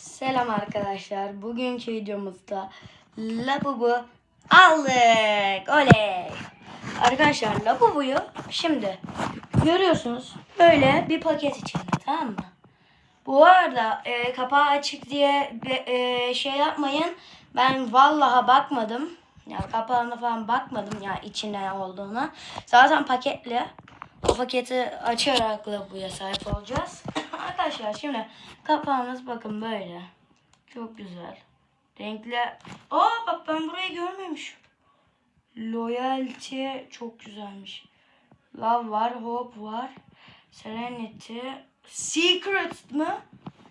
Selam arkadaşlar. Bugünkü videomuzda Labubu aldık. Oley. Arkadaşlar Labubu'yu şimdi görüyorsunuz böyle bir paket içinde tamam mı? Bu arada e, kapağı açık diye e, şey yapmayın. Ben vallaha bakmadım. Ya kapağına falan bakmadım ya içinde ne olduğuna. Zaten paketli. O paketi açarak Labubu'ya sahip olacağız. Arkadaşlar şimdi kapağımız bakın böyle. Çok güzel. Renkli. Aa bak ben burayı görmemişim. Loyalty çok güzelmiş. Love var, Hope var. Serenity. Secret mı?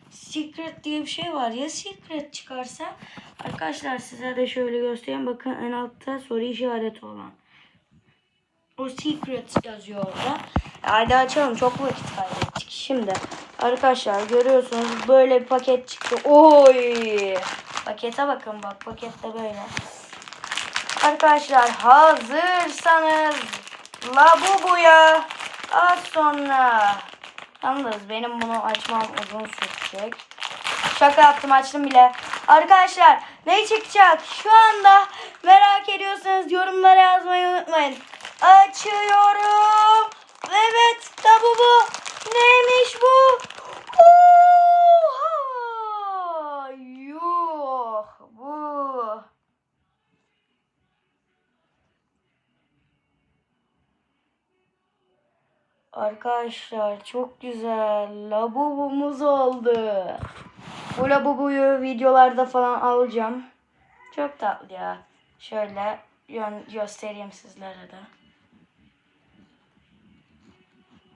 Secret diye bir şey var. Ya Secret çıkarsa? Arkadaşlar size de şöyle göstereyim. Bakın en altta soru işareti olan. O Secret yazıyor orada. Hadi açalım. Çok vakit kaybettik. Şimdi arkadaşlar görüyorsunuz böyle bir paket çıktı. Oy! Pakete bakın bak. Pakette böyle. Arkadaşlar hazırsanız Labubu'ya az sonra Yalnız benim bunu açmam uzun sürecek. Şaka yaptım açtım bile. Arkadaşlar ne çıkacak şu anda merak ediyorsanız yorumlara yazmayı unutmayın. Açıyorum. Evet Labubu. Neymiş bu? Oha! Yuh bu. Arkadaşlar çok güzel labubumuz oldu. Bu labubuyu videolarda falan alacağım. Çok tatlı ya. Şöyle göstereyim sizlere de.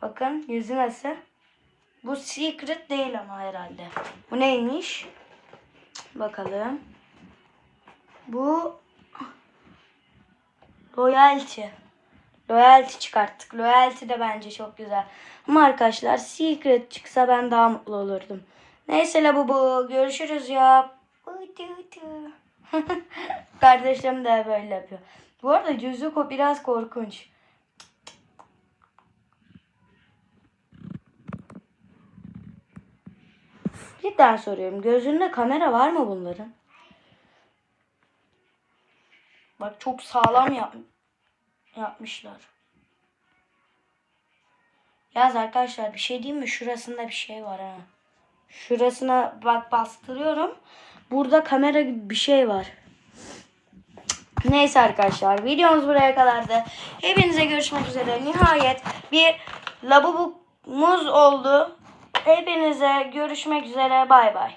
Bakın yüzü nasıl? Bu secret değil ama herhalde. Bu neymiş? Bakalım. Bu loyalty. Loyalty çıkarttık. Loyalty de bence çok güzel. Ama arkadaşlar Secret çıksa ben daha mutlu olurdum. Neyse la bu. Görüşürüz ya. Kardeşlerim de böyle yapıyor. Bu arada yüzü ko- biraz korkunç. Cidden soruyorum. Gözünde kamera var mı bunların? Bak çok sağlam yap yapmışlar. Yaz arkadaşlar bir şey diyeyim mi? Şurasında bir şey var ha. Şurasına bak bastırıyorum. Burada kamera gibi bir şey var. Neyse arkadaşlar videomuz buraya kadardı. Hepinize görüşmek üzere. Nihayet bir labubumuz oldu. Hepinize görüşmek üzere. Bay bay.